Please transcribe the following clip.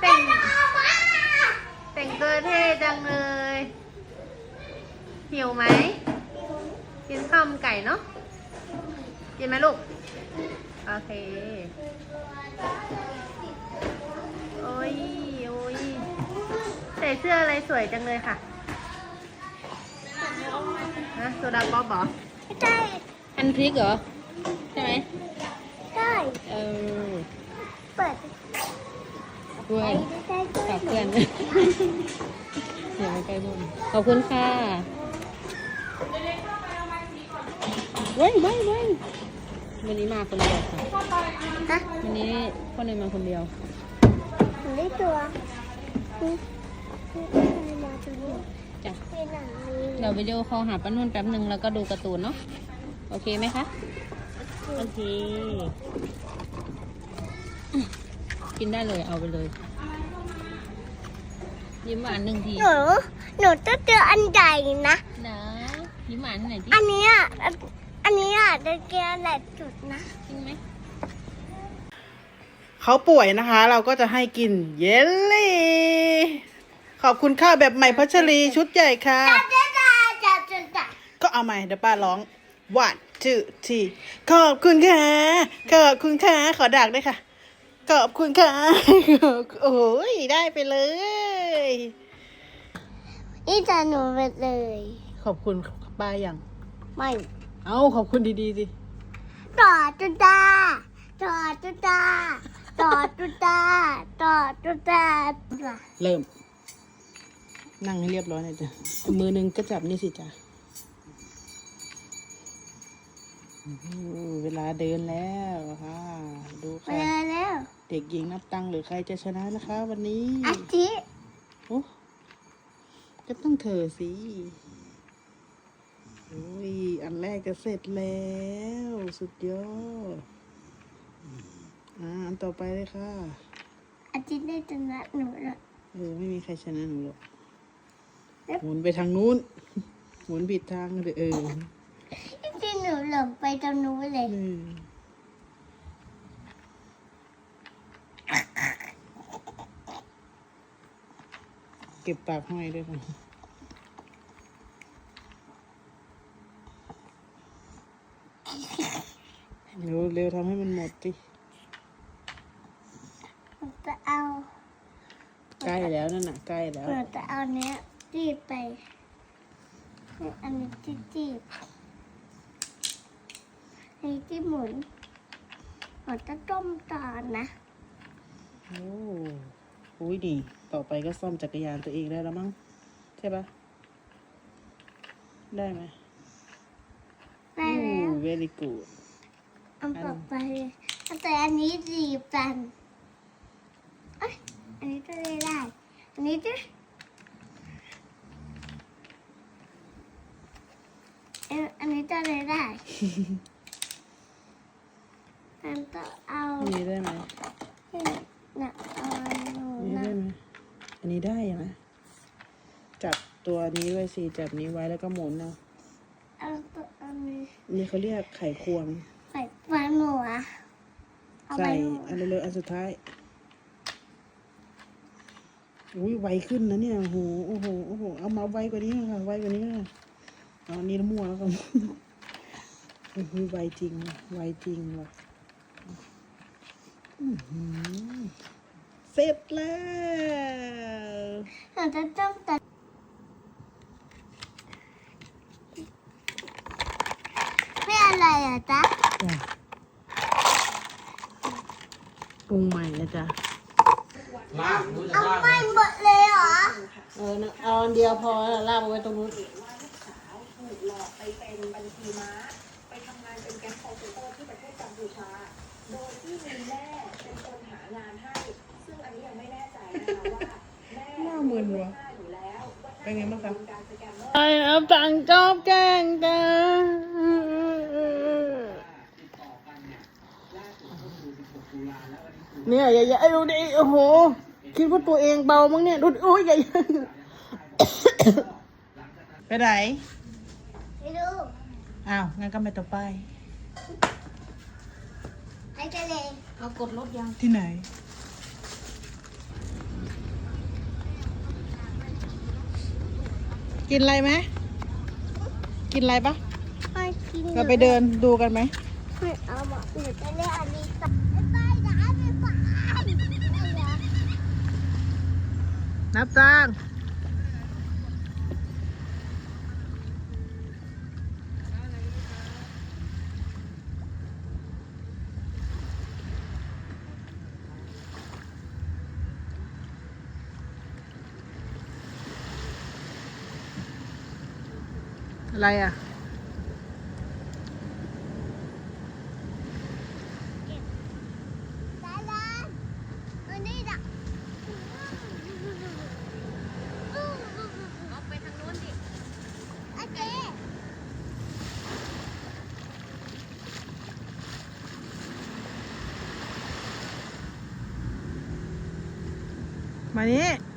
แต่งแต่งตัวเท่จังเลย หิวไหม กินข้าวมันไก่เนาะ กินไหมลูก โอเค โอ้ย โอ้ย ใส่เสื้ออะไรสวยจังเลยค่ะฮะโซดาบ๊อบเอใช่อันพริกเหรอ เออ เปิดด้วยใช่ใช่ฝากเพื่อนเดี๋ยวไปใกล้บุญขอบคุณค่ะเว้ยเว้ยเว้ยวันนี้มาคนเดียวค่ะ ฮะวันนี้พ่อเนยมาคนเดียว หนูได้ตัวนี่นี่มาตัวนี้จ้ะ เป็นหนังนี้ เดี๋ยววิดีโอคอลหาป้านุ่นแป๊บหนึ่งแล้วก็ดูการ์ตูนเนาะ โอเคไหมคะ โอเค กินได้เลยเอาไปเลย ยิ้มหวานหนึ่งที หนู หนูจะเจออันใหญ่นะนะยิ้มหวานหน่อยดิอันนี้อะอันอันนี้อะจะเจอหลายจุดนะจริงไหม เขาป่วยนะคะ เราก็จะให้กินเยลลี่ ขอบคุณค่าแบบใหม่พัชรีชุดใหญ่ค่ะจ้าจ้าจ้าจ้าจ้าก็เอาใหม่เดี๋ยวป้าร้อง one two three ขอบคุณค่ะ ขอบคุณค่ะ ขอดักด้วยค่ะ ขอบคุณค่ะ โอ้ยได้ไปเลยนี่จะหนูไปเลย ขอบคุณป้าอย่างไม่ เอาขอบคุณดีๆสิต่อจุดาต่อจุดาต่อจุดาต่อจุดาเริ่ม นั่งให้เรียบร้อยหน่อยจ้ะ มือหนึงก็จับนี่สิจ้ะ เวลาเดินแล้วค่ะ ดูไปค่ะเลยแล้ว เด็กหญิงนับตังค์หรือใครจะชนะนะคะ วันนี้อาทิโอ้ก็ต้องเธอสิโอ้ยอันแรกจะเสร็จแล้ว สุดยอดอ่าอันต่อไปเลยค่ะ อาทิได้ชนะหนูละเออไม่มีใครชนะหนูหรอกเอ๊ะหมุนไปทางนู้น หมุนผิดทางเลยเออที่ห นูหลงไปตรงนู้นเลยเออเก็บปากห้อยด้วยค่ะเร็วเร็วทำให้มันหมดสิหนูจะเอาใกล้แล้วนั่นน่ะใกล้แล้ว หนูจะเอาเนี้ยจีบไปให้อันนี้ที่จีบ อันนี้ที่หมุนหนูจะต้มต่อนะโอ้อุ้ยดีต่อไปก็ซ่อมจักรยานตัวเองได้แล้วมั้งใช่ปะได้ไหมได้แล้วเวลี่กูดอันต่อไปแต่อันนี้จีบกันเอ้ยอันนี้จะได้ได้อันนี้จะเอ้ยอันนี้จะได้ได้ อันต่อเอาอันนี้ได้ไหมให้น่ะเอาหนูอันนี้นะได้ไหมอันนี้ได้ไหมจับตัวนี้ไว้สิจับนี้ไว้แล้วก็หมุนเอาเอาตัวอันนี้อันนี้เขาเรียกไขควง ใส่ปลาหนูอะเอาไปใส่หนูอันเร็วๆอันสุดท้าย อุ้ยไวขึ้นนะเนี่ยโอ้โหโอ้โหโอ้โหเอามาไวกว่านี้ค่ะไวกว่านี้ค่ะเอาอันนี้ละมั่วแล้วกันโอ้โหไวจริงไวจริงว่ะอื้อหือ เสร็จแล้วหนูจะต้องตัดไม่อะไรอะจ๊ะจ้ะปรุงใหม่นะจ๊ะเอาไม่หมดเลยเหรอ เออนะเอาอันเดียวพอแล้วลากเอาไว้ตรงนู้นหน้ามึ นวะเป็นไงบ้างคะไอ้เอาตังค์จอบแกงกันเนี่ยอย่าอย่าดูดิโอ้โห คิดว่าตัวเองเบามั้งเนี่ย ดูดิโอ้ยอย่าอย่าไปไหนไม่ดูอ้าวงั้นก็ไม่ต้องไป ไปทะเลเรากดรถยัง ที่ไหน กินอะไรไหม กินอะไรปะไม่กินเราไปเดินดูกันไหมไม่เอาบอกหนูจะเล่นอันนี้ต่อไปนะไปฝันนับจ้าง อะไรอะ ดาดาอันนี้ดัก ออกไปทางนู้ นดิโอเคมานี้